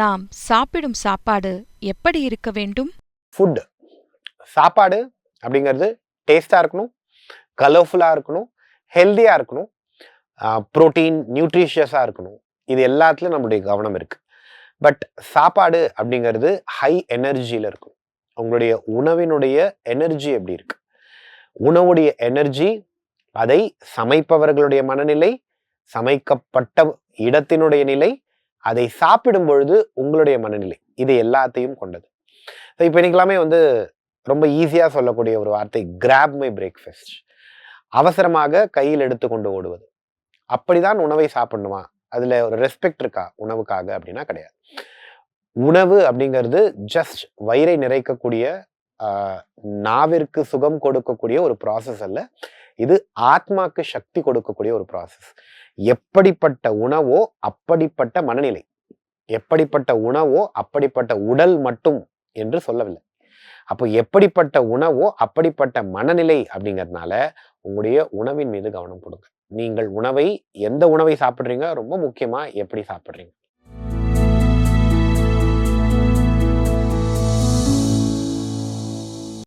நாம் சாப்பிடும் சாப்பாடு எப்படி இருக்க வேண்டும்? ஃபுட் சாப்பாடு அப்படிங்கிறது டேஸ்டாக இருக்கணும் கலர்ஃபுல்லாக இருக்கணும் ஹெல்த்தியாக இருக்கணும் ப்ரோட்டீன் நியூட்ரிஷியஸாக இருக்கணும். இது எல்லாத்துலேயும் நம்மளுடைய கவனம் இருக்குது பட் சாப்பாடு அப்படிங்கிறது ஹை எனர்ஜியில் இருக்கும். உங்களுடைய உணவினுடைய எனர்ஜி எப்படி இருக்கு? உணவுடைய எனர்ஜி அதை சமைப்பவர்களுடைய மனநிலை சமைக்கப்பட்ட இடத்தினுடைய நிலை அதை சாப்பிடும் பொழுது உங்களுடைய மனநிலை இது எல்லாத்தையும் கொண்டது. இப்போ இன்றைக்கெல்லாமே வந்து ரொம்ப ஈஸியாக சொல்லக்கூடிய ஒரு வார்த்தை கிராப் மை பிரேக்ஃபாஸ்ட் அவசரமாக கையில் எடுத்து கொண்டு ஓடுவது. அப்படிதான் உணவை சாப்பிடணுமா? அதில் ஒரு ரெஸ்பெக்ட் இருக்கா? உணவுக்காக அப்படின்னா கிடையாது. உணவு அப்படிங்கிறது ஜஸ்ட் வயிறை நிறைக்கக்கூடிய நாவிற்கு சுகம் கொடுக்கக்கூடிய ஒரு ப்ராசஸ் அல்ல. இது ஆத்மாக்கு சக்தி கொடுக்கக்கூடிய ஒரு ப்ராசஸ் எப்படிப்பட்ட உணவோ அப்படிப்பட்ட மனநிலை. எப்படிப்பட்ட உணவோ அப்படிப்பட்ட உடல் மட்டும் என்று சொல்லவில்லை. அப்போ எப்படிப்பட்ட உணவோ அப்படிப்பட்ட மனநிலை அப்படிங்கிறதுனால உங்களுடைய உணவின் மீது கவனம் கொடுங்க. நீங்கள் உணவை எந்த உணவை சாப்பிட்றீங்க? ரொம்ப முக்கியமாக எப்படி சாப்பிட்றீங்க?